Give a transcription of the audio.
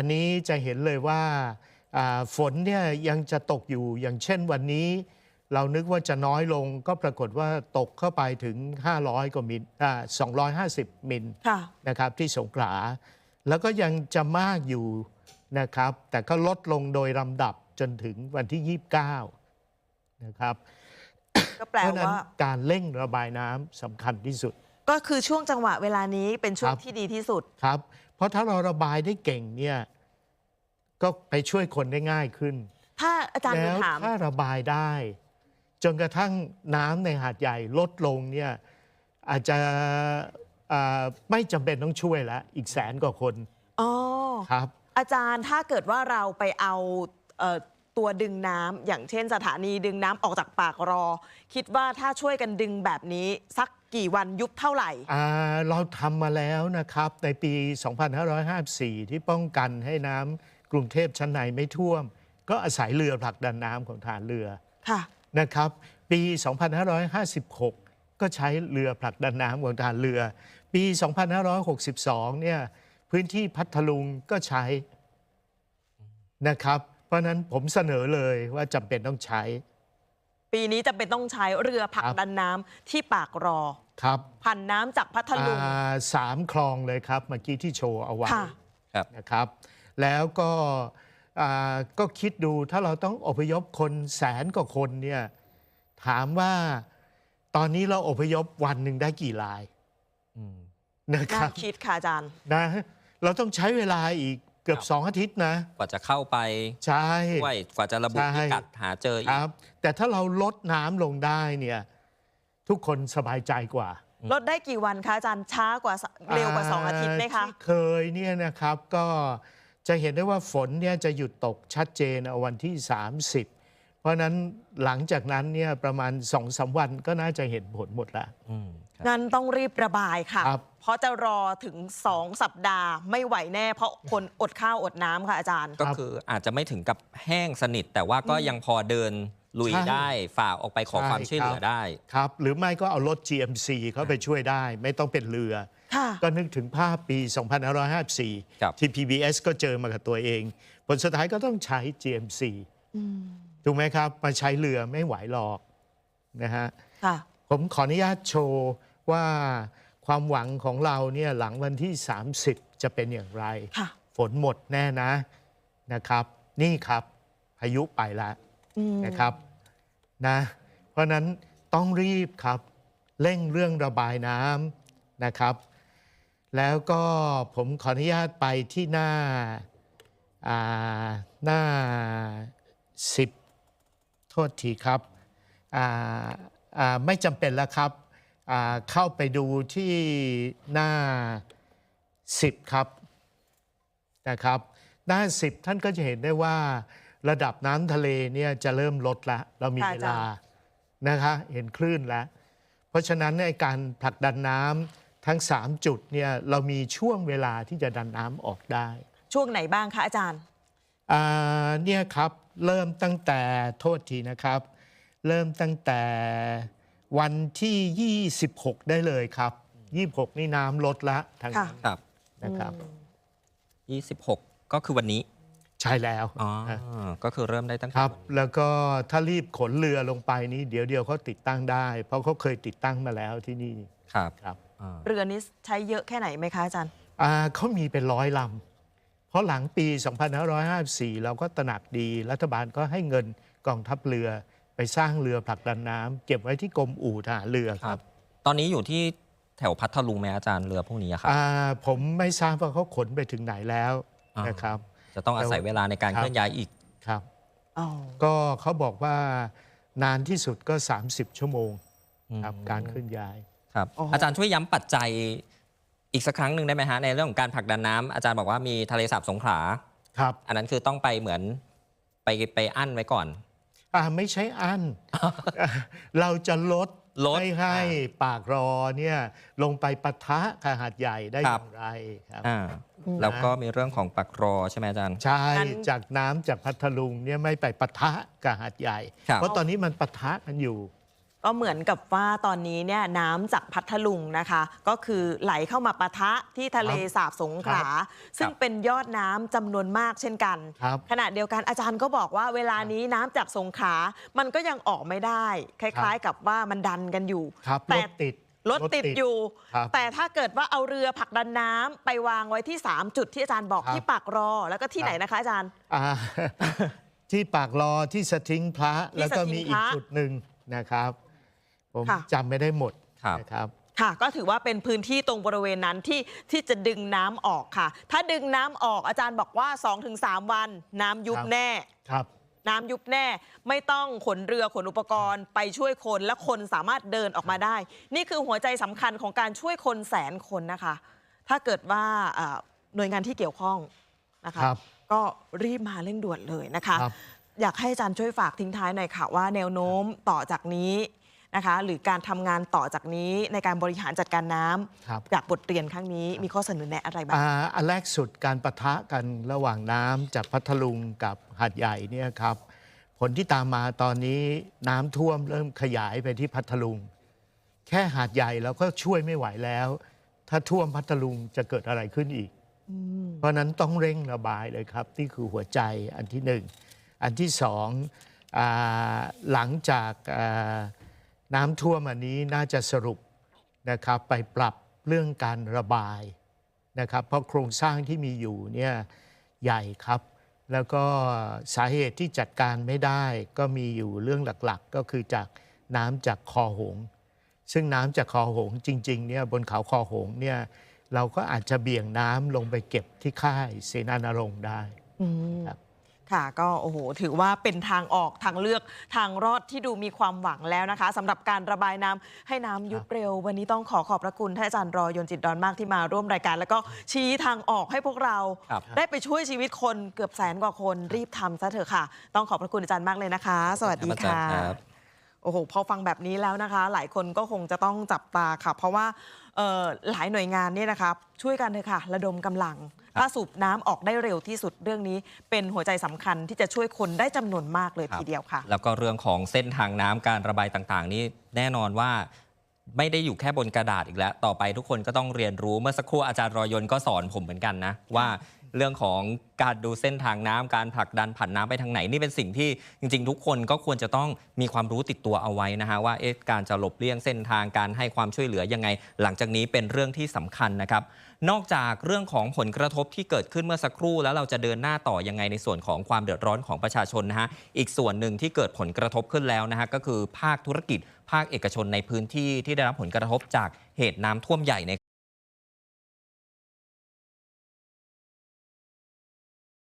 อันนี้จะเห็นเลยว่าอ่าฝนเนี่ยยังจะตกอยู่อย่างเช่นวันนี้ เรานึกว่าจะน้อยลงก็ปรากฏว่าตกเข้าไปถึง 500กว่ามิลอ่า250 มิลค่ะนะครับที่สงขลาแล้วก็ยังจะมากอยู่นะครับ แต่ก็ลดลงโดยลำดับจนถึงวันที่ 29 นะครับก็แปลเพราะฉะนั้นว่าการเร่งระบายน้ำสำคัญที่สุด ก็คือช่วงจังหวะเวลานี้เป็นช่วคงรับที่ดีที่สุดครับ เพราะถ้าเราระบายได้เก่งเนี่ยก็ไปช่วยคนได้ง่ายขึ้น ถ้าอาจารย์แล้จะวถามถ้าระบายได้ จนกระทั่งน้ำในหาดใหญ่ลดลงเนี่ยอาจจะอ่าไม่จำเป็นต้องช่วยแล้วอีกแสนกว่าคนอ๋อครับ อาจารย์ถ้าเกิดว่าเราไปเอาเอ่อตัวดึงน้ำอย่างเช่นสถานีดึงน้ำออกจากปากรอ คิดว่าถ้าช่วยกันดึงแบบนี้ สัก กี่วันยุบเท่าไหร่ อ่าเราทำมาแล้วนะครับในปี 2554 ที่ป้องกันให้น้ำกรุงเทพชั้นในไม่ท่วม ก็อาศัยเรือผลักดันน้ำของฐานเรือค่ะ นะครับ ปี 2556 ก็ใช้เรือผลักดันน้ำของฐานเรือ ปี 2562 เนี่ยพื้นที่พัทลุงก็ใช้นะครับ เพราะฉะนั้นผมเสนอเลยว่าจำเป็นต้องใช้ ปีนี้จะเป็นต้องใช้เรือผลักครับดันน้ำที่ปากรอครับพันน้ำจากพัทลุง อ่าสามคลองเลยครับ เมื่อกี้ที่โชว์เอาไว้ค่ะ ครับ นะครับ แล้วก็อ่าก็คิดดูถ้าเราต้องอพยพคนแสนกว่าคนเนี่ยถามว่าตอนนี้เราอพยพวันหนึ่งได้กี่รายอืมนะคน่ารับ คิดค่ะอาจารย์ นะเราต้องใช้เวลาอีก เกือบครับสองอาทิตย์นะ กว่าจะเข้าไปใช่ด้วยกว่าจะระบุใช่พิกัดหาเจออีคก รับ แต่ถ้าเราลดน้ำลงได้เนี่ยทุกคนสบายใจกว่าลดได้กี่วันคะอาจารย์ช้ากว่าสเร็วกว่าสองอาทิตย์ไหมคะ ที่เคยเนี่ยนะครับก็จะเห็นได้ว่าฝนเนี่ยจะหยุดตกชัดเจนเอาวันที่ 30 เพราะฉะนั้นหลังจากนั้นเนี่ยประมาณสองสาวันก็น่าจะเห็นผลหมดแล้วอืมครับ งั้นต้องรีบระบายค่ะ ครับ เพราะจะรอถึง 2 สัปดาห์ไม่ไหวแน่ เพราะคนอดข้าวอดน้ำค่ะอาจารย์ ก็คืออาจจะไม่ถึงกับแห้งสนิท แต่ว่าก็ยังพอเดินลุยใช่ได้ฝ่าออกไปขอใช่ความช่วยเหลือครับ ได้ ครับ หรือไม่ก็เอารถ GMC เข้าไปช่วยได้ ไม่ต้องเป็นเรือ ค่ะ ก็นึกถึงภาพปี2554ครับที่ PBS ก็เจอมากับตัวเอง ผลสุดท้ายก็ต้องใช้ GMC ถูกไหมครับ มาใช้เรือไม่ไหวหรอกนะฮะ ค่ะ ผมขออนุญาตโชว์ ว่าความหวังของเราเนี่ยหลังวันที่ 30 จะเป็นอย่างไรค่ะฝนหมดแน่นะนะครับ นี่ครับพายุไปแล้วอืมนะครับนะเพราะฉะนั้นต้องรีบครับเร่งเรื่องระบายน้ำนะครับ แล้วก็ผมขออนุญาตไปที่หน้าอ่าหน้า 10 โทษทีครับอ่าอ่าไม่จำเป็นแล้วครับอ่า เข้าไปดูที่หน้า 10 ครับนะครับหน้า 10 ท่านก็จะเห็นได้ว่าระดับน้ำทะเลเนี่ยจะเริ่มลดแล้วเรามีค่ะเวอาจารลาย์นะคะเห็นคลื่นแล้ว เพราะฉะนั้นในการผลักดันน้ำทั้ง 3 จุดเนี่ยเรามีช่วงเวลาที่จะดันน้ำออกได้ ช่วงไหนบ้างคะอาจารย์อ่าเนี่ยครับเริ่มตั้งแต่โทษทีนะครับ เริ่มตั้งแต่ วันที่ 26 ได้เลยครับ 26 นี่น้ำลดละทางค่ะนั้นครับนะครับ 26 ก็คือวันนี้ ใช่แล้วอ๋อนะก็คือเริ่มได้ตั้งคแต่รับวันนี้แล้วก็ถ้ารีบขนเรือลงไปนี้เดี๋ยวเดียวเขาติดตั้งได้ เพราะเขาเคยติดตั้งมาแล้วที่นี่ครับครับอ่าเรือนี้ใช้เยอะแค่ไหนไหมคะอาจารย์อ่าเขามีเป็นร้อยลำเพราะหลังปี 2554 เราก็ตระหนักดีรัฐบาลก็ให้เงินกองทัพเรือ ไปสร้างเรือผลักดันน้ำเก็บไว้ที่กรมอู่ทหารเรือคครัรับบตอนนี้อยู่ที่แถวพัทลุงไหมอาจารย์เรือพวกนี้อะครับอ่าผมไม่ทราบว่าเขาขนไปถึงไหนแล้วอ่านนะครับ จะต้องอาศัยเวลาในการครับเคลื่อนย้ายอีกครับอ๋อก็เขาบอกว่านานที่สุดก็ 30 ชั่วโมงครับอืมการเคลื่อนย้ายครับอ๋อออาจารย์ช่วยย้ำปัจจัยอีกสักครั้งหนึ่งได้ไหมฮะในเรื่องของการผลักดันน้ำอาจารย์บอกว่ามีทะเลสาบสงขลาครับ อันนั้นคือต้องไปเหมือนไปไปอั้นไว้ก่อน อ่าไม่ใช่อัน เราจะลดลดไม่ให้อ่ปากรอเนี่ยลงไปปะทะกับหาดใหญ่ได้อครับ ย่างไรครับ อ่าแล้วก็มีเรื่องของปักรอใช่ไหมอาจารย์ ใช่งั้น จากน้ำจากพัทลุงเนี่ยไม่ไปปะทะกับหาดใหญ่ ครับ เพราะตอนนี้มันปะทะกันอยู่ ก็เหมือนกับว่าตอนนี้เนี่ยน้ำจากพัทลุงนะคะ ก็คือไหลเข้ามาปะทะที่ทะเลสาบสงขลาซึ่งเป็นยอดน้ำจำนวนมากเช่นกัน ครับขณะเดียวกันอาจารย์ก็บอกว่าเวลานี้น้ำจากสงขลามันก็ยังออกไม่ได้ คล้าย ๆ กับว่ามันดันกันอยู่ ครับรแต่ ถติด รถติดอยู่ ครับแต่ถ้าเกิดว่าเอาเรือผลักดันน้ำไปวางไว้ที่ 3 จุดที่อาจารย์บอกครับ ที่ปากรอ แล้วก็ที่ครับไหนนะคะอาจารย์ อ่า ที่ปากรอที่สทิ้งพระที่แล้วก็มีสถิงอีพกระจุดหนึ่งนะครับ ผมค่ะ จำไม่ได้หมดครับ นะครับ ค่ะ ก็ถือว่าเป็นพื้นที่ตรงบริเวณนั้นที่ที่จะดึงน้ำออกค่ะ ถ้าดึงน้ำออกอาจารย์บอกว่า 2-3 วัน น้ำยุบครับ แน่ ครับ น้ำยุบแน่ไม่ต้องขนเรือขนอุปกรณ์ไปช่วยคนและคนสามารถเดินออกมาได้ นี่คือหัวใจสำคัญของการช่วยคนแสนคนนะคะ ถ้าเกิดว่าอ่าหน่วยงานที่เกี่ยวข้องนะคะครับก็รีบมาเร่งด่วนเลยนะคะ ครับ อยากให้อาจารย์ช่วยฝากทิ้งท้ายหน่อยค่ะว่าแนวโน้มต่อจากนี้ นะคะหรือการทำงานต่อจากนี้ในการบริหารจัดการน้ำครับจากบทเรียนครั้งนี้มีข้อเสนอแนะอะไรบ้างอ่าอันแรกสุดการประทะกันระหว่างน้ำจากพัทลุงกับหาดใหญ่เนี่ยครับผลที่ตามมาตอนนี้น้ำท่วมเริ่มขยายไปที่พัทลุง แค่หาดใหญ่เราก็ช่วยไม่ไหวแล้ว ถ้าท่วมพัทลุงจะเกิดอะไรขึ้นอีก เพราะฉะนั้นต้องเร่งระบายเลยครับนี่คือหัวใจอันที่หนึ่ง อันที่สองอาหลังจากอ่า น้ำท่วมอันนี้น่าจะสรุปนะครับไปปรับเรื่องการระบายนะครับ เพราะโครงสร้างที่มีอยู่เนี่ยใหญ่ครับ แล้วก็สาเหตุที่จัดการไม่ได้ก็มีอยู่เรื่องหลักๆ ก็คือจากน้ำจากคอหง ซึ่งน้ำจากคอหงจริงๆเนี่ยบนเขาคอหงเนี่ยเราก็อาจจะเบี่ยงน้ำลงไปเก็บที่ค่ายเสนานรงค์ได้อืมครับ ค่ะก็โอ้โหถือว่าเป็นทางออกทางเลือกทางรอดที่ดูมีความหวังแล้วนะคะสำหรับการระบายน้ำให้น้ำยุบเร็ว วันนี้ต้องขอขอบพระคุณท่านอาจารย์รอยนจิตดอนมากที่มาร่วมรายการ แล้วก็ชี้ทางออกให้พวกเรา ครับ ได้ไปช่วยชีวิตคนเกือบแสนกว่าคนรีบทำซะเถอะค่ะ ต้องขอบพระคุณอาจารย์มากเลยนะคะ สวัสดีอาจารค่ะย์ครับ โอ้โห พอฟังแบบนี้แล้วนะคะ หลายคนก็คงจะต้องจับตาค่ะ เพราะว่าเอ่อหลายหน่วยงานเนี่ยนะครับช่วยกันเลยค่ะ ระดมกำลัง ถ้าสูบน้ำออกได้เร็วที่สุดเรื่องนี้ เป็นหัวใจสำคัญที่จะช่วยคนได้จำนวนมากเลยครับทีเดียวค่ะ แล้วก็เรื่องของเส้นทางน้ำการระบายต่างๆ นี่แน่นอนว่าไม่ได้อยู่แค่บนกระดาษอีกแล้ว ต่อไปทุกคนก็ต้องเรียนรู้เมื่อสักครู่อาจารย์รอยนก็สอนผมเหมือนกันนะว่า เรื่องของการดูเส้นทางน้ำการผลักดันผันน้ำไปทางไหน นี่เป็นสิ่งที่จริง ๆ ทุกคนก็ควรจะต้องมีความรู้ติดตัวเอาไว้นะฮะว่าเอ๊ะการจะหลบเลี่ยงเส้นทางการให้ความช่วยเหลือยังไง หลังจากนี้เป็นเรื่องที่สำคัญนะครับ นอกจากเรื่องของผลกระทบที่เกิดขึ้นเมื่อสักครู่ แล้วเราจะเดินหน้าต่อยังไงในส่วนของความเดือดร้อนของประชาชนนะฮะอีกส่วนหนึ่งที่เกิดผลกระทบขึ้นแล้วนะฮะก็คือภาคธุรกิจ ภาคเอกชนในพื้นที่ที่ได้รับผลกระทบจากเหตุน้ำท่วมใหญ่ใน